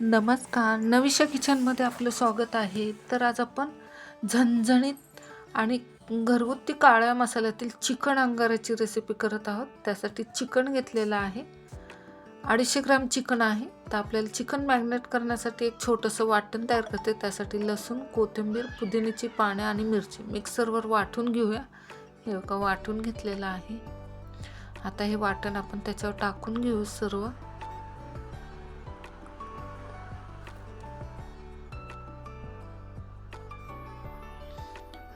नमस्कार. नविशा किचनमध्ये आपलं स्वागत आहे. तर आज आपण झणझणीत आणि घरगुती काळ्या मसाल्यातील चिकन अंगाराची रेसिपी करत आहोत. त्यासाठी चिकन घेतलेलं आहे. अडीचशे ग्राम चिकन आहे. तर आपल्याला चिकन मॅग्नेट करण्यासाठी एक छोटंसं वाटण तयार करते. त्यासाठी लसूण कोथिंबीर पुदिन्याची पाने आणि मिरची मिक्सरवर वाटून घेऊया. हे बघा वाटून घेतलेलं आहे. आता हे वाटण आपण त्याच्यावर टाकून घेऊ सर्व.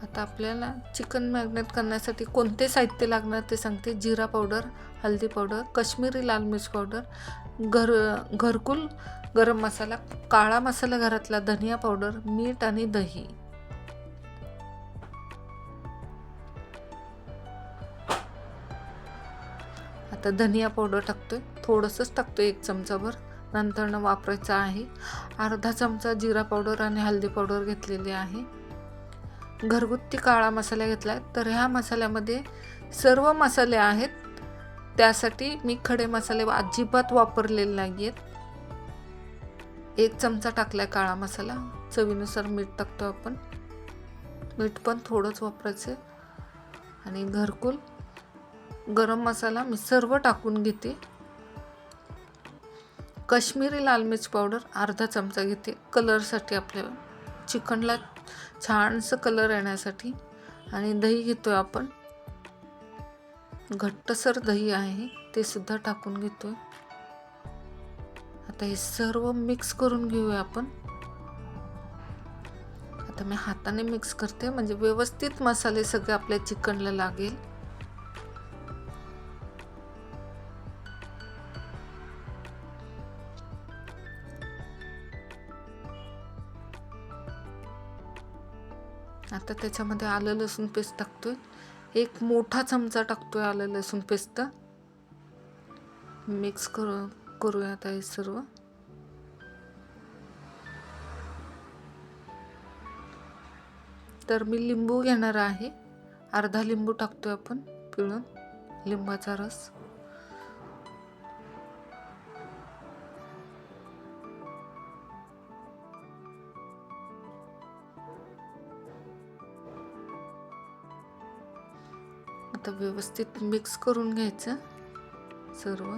आता आपल्याला चिकन मॅरिनेट करण्यासाठी कोणते साहित्य लागणार ते सांगते. जिरा पावडर हळदी पावडर काश्मीरी लाल मिर्च पावडर घर घरकुल गरम मसाला काळा मसाला घरातला धनिया पावडर मीठ आणि दही. आता धनिया पावडर टाकतोय. थोडंसंच टाकतोय एक चमचाभर. नंतरनं वापरायचं आहे. अर्धा चमचा जिरा पावडर आणि हळदी पावडर घेतलेली आहे. घरगुती काळा मसाला घेतला आहे तर ह्या मसाल्यामध्ये सर्व मसाले आहेत. त्यासाठी मी खडे मसाले अजिबात वापरलेले नाही आहेत एक चमचा टाकला आहे काळा मसाला. चवीनुसार मीठ टाकतो आपण. मीठ पण थोडंच वापरायचं. आणि घरकुल गरम मसाला मी सर्व टाकून घेते. काश्मीरी लाल मिर्च पावडर अर्धा चमचा घेते. कलरसाठी आपल्याला चिकनला छानसं कलर येण्यासाठी. आणि दही घेतोय आपण. घट्टसर दही आहे ते सुद्धा टाकून घेतोय. आता हे सर्व मिक्स करून घेऊया आपण. आता मी हाताने मिक्स करते म्हणजे व्यवस्थित मसाले सगळे आपल्या चिकनला लागेल. आता त्याच्यामध्ये आलं लसूण पेस्ट टाकतोय. एक मोठा चमचा टाकतोय आलं लसूण पेस्ट. मिक्स करू करूया आता हे सर्व. तर मी लिंबू घेणार आहे. अर्धा लिंबू टाकतोय आपण पिळून. लिंबाचा रस. आता व्यवस्थित मिक्स करून घ्यायचं सर्व.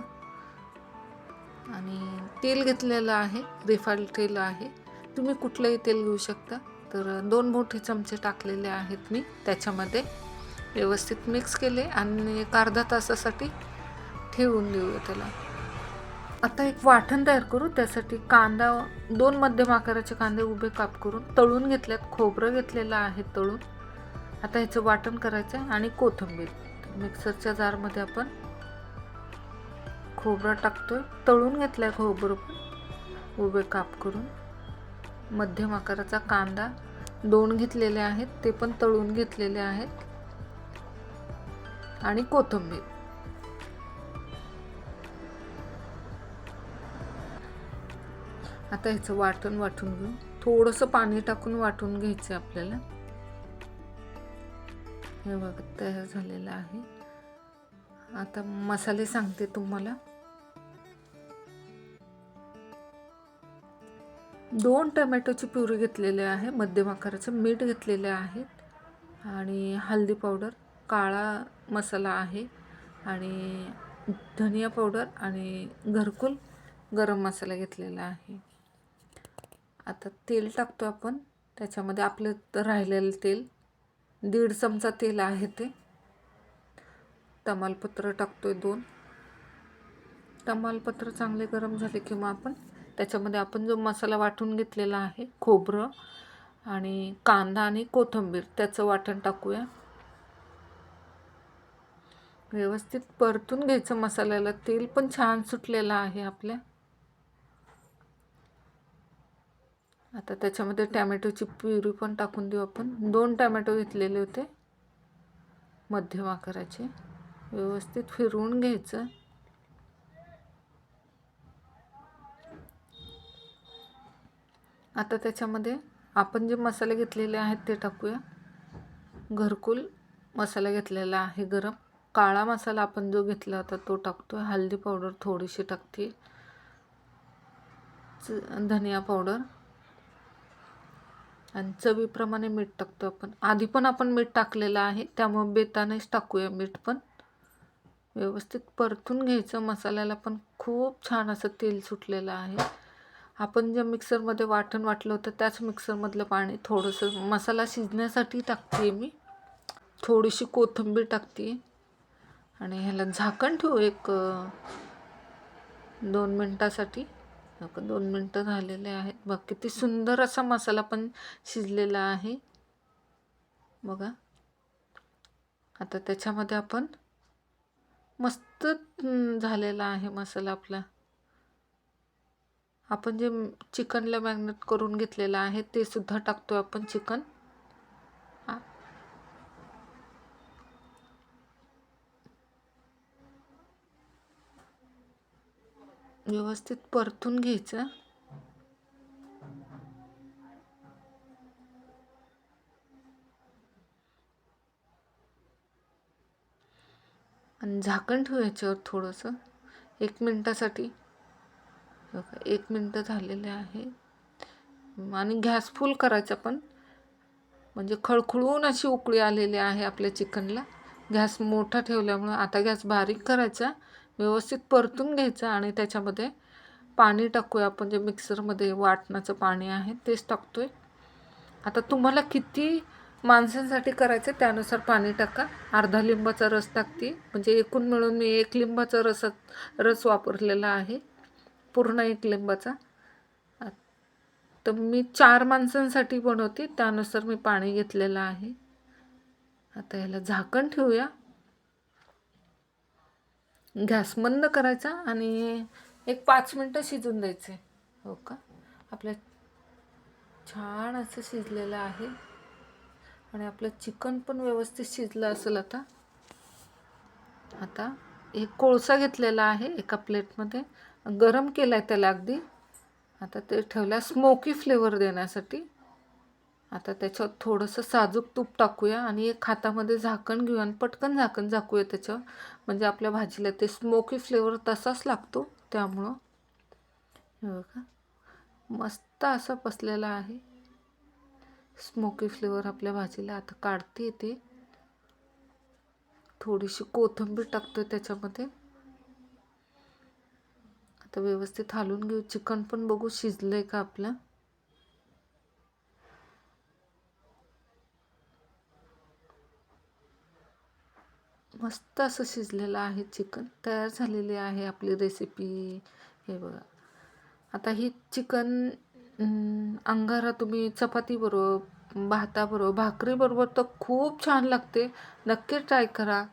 आणि तेल घेतलेलं आहे रिफाईंड तेल आहे. तुम्ही कुठलंही तेल घेऊ शकता. तर दोन मोठे चमचे टाकलेले आहेत मी त्याच्यामध्ये. व्यवस्थित मिक्स केले आणि एक अर्धा तासासाठी ठेवून देऊया त्याला. आता एक वाटण तयार करू. त्यासाठी कांदा दोन मध्यम आकाराचे कांदे उभे काप करून तळून घेतल्यात. खोबरं घेतलेलं आहे तळून. आता ह्याचं वाटण करायचं आहे आणि कोथिंबीर. मिक्सरच्या जारमध्ये आपण खोबरं आहे तळून घेतलं आहे खोबरं पण. उभे काप करून. मध्यम आकाराचा कांदा दोन घेतलेले आहेत. ते पण तळून घेतलेले आहेत. आणि कोथिंबीर. आता ह्याचं वाटण वाटून घेऊ. थोडंसं पाणी टाकून वाटून घ्यायचं आपल्याला. हे बघ तयार झालेलं आहे. आता मसाले सांगते तुम्हाला. दोन टमॅटोची प्युरी घेतलेले आहे मध्यम आकाराचं मीठ घेतलेले आहेत आणि हळदी पावडर काळा मसाला आहे आणि धनिया पावडर आणि घरकुल गरम मसाला घेतलेला आहे. आता तेल टाकतो आपण त्याच्यामध्ये आपलं राहिलेलं तेल. दीड चमचा तेल आहे ते. तमालपत्र टाकतोय दोन. तमालपत्र चांगले गरम झाले किंवा आपण त्याच्यामध्ये आपण जो मसाला वाटून घेतलेला आहे खोबरं आणि कांदा आणि कोथिंबीर त्याचं वाटण टाकूया. व्यवस्थित परतून घ्यायचं मसाल्याला. तेल पण छान सुटलेलं आहे आपल्या. आता त्याच्यामध्ये टॅमॅटोची प्युरी पण टाकून देऊ आपण. दोन टॅमॅटो घेतलेले होते. मध्यम आकाराचे. व्यवस्थित फिरवून घ्यायचं. आता त्याच्यामध्ये आपण जे मसाले घेतलेले आहेत ते टाकूया. घरकुल मसाला घेतलेला आहे गरम. काळा मसाला आपण जो घेतला होता तो टाकतो हळदी पावडर थोडीशी टाकते. च- धनिया पावडर. आणि चवीप्रमाणे मीठ टाकतो आपण. आधी पण आपण मीठ टाकलेलं आहे त्यामुळे बेतानेच टाकूया मीठ पण. व्यवस्थित परतून घ्यायचं. मसाल्याला पण खूप छान असं तेल सुटलेलं आहे. आपण ज्या मिक्सरमध्ये वाटण वाटलं होतं त्याच मिक्सरमधलं पाणी थोडंसं मसाला शिजण्यासाठी टाकते मी. थोडीशी कोथिंबीर टाकते. आणि ह्याला झाकण ठेवू एक दोन मिनटासाठी. आता दोन मिनटं झालेले आहेत. बघ किती सुंदर असा मसाला पण शिजलेला आहे. बघा. आता त्याच्यामध्ये आपण मस्त झालेला आहे मसाला आपला. आपण जे चिकनला मॅग्नेट करून घेतलेलं आहे ते सुद्धा टाकतो आपण चिकन. व्यवस्थित परतून घ्यायचं. आणि झाकण ठेवू याच्यावर थोडंसं. एक मिनटासाठी. बघा, एक मिनटं झालेले आहे. आणि गॅस फुल करायचा पण. म्हणजे खळखळून अशी उकळी आलेली आहे आपल्या चिकनला. गॅस मोठा ठेवल्यामुळं आता गॅस बारीक करायचा. व्यवस्थित परतून घ्यायचा आणि त्याच्यामध्ये पाणी टाकूया. आपण जे मिक्सरमध्ये वाटणाचं पाणी आहे तेच टाकतो आहे आता तुम्हाला किती माणसांसाठी करायचं त्यानुसार पाणी टाका. अर्धा लिंबाचा रस टाकते. म्हणजे एकूण मिळून मी एक लिंबाचा रस रस वापरलेला आहे. पूर्ण एक लिंबाचा. तर मी चार माणसांसाठी बनवते. त्यानुसार मी पाणी घेतलेलं आहे. आता याला झाकण ठेवूया. गॅस मंद करायचा आणि एक पाच मिनटं शिजून द्यायचे. हो का? आपल्या छान असं शिजलेलं आहे. आणि आपलं चिकन पण व्यवस्थित शिजलं असेल आता. आता एक कोळसा घेतलेला आहे एका प्लेटमध्ये. गरम केला आहे त्याला अगदी. आता ते ठेवला स्मोकी फ्लेवर देण्यासाठी. आता त्याच्यावर थोडंसं साजूक तूप टाकूया आणि एक हातामध्ये झाकण घेऊया आणि पटकन झाकण झाकूया त्याच्यावर. म्हणजे आपल्या भाजीला ते स्मोकी फ्लेवर तसाच लागतो त्यामुळं. हे बघा. मस्त असा पसलेला आहे. स्मोकी फ्लेवर आपल्या भाजीला आता काढते येते थोडीशी कोथिंबीर टाकतोय त्याच्यामध्ये. आता व्यवस्थित हालून घेऊ. चिकन पण बघू शिजलं आहे का आपलं. मस्त असं शिजलेलं आहे चिकन. तयार झालेली आहे आपली रेसिपी हे बघा. आता ही चिकन अंगारा तुम्ही चपातीबरोबर भाताबरोबर भाकरीबरोबर तर खूप छान लागते. नक्की ट्राय करा.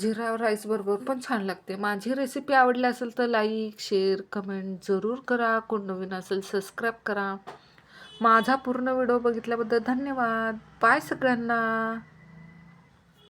जिरा राईस बरोबर पण छान लागते. माझी रेसिपी आवडली असेल तर लाईक शेअर कमेंट जरूर करा. कोण नवीन असेल सबस्क्राईब करा. माझा पूर्ण व्हिडिओ बघितल्याबद्दल धन्यवाद. बाय सगळ्यांना.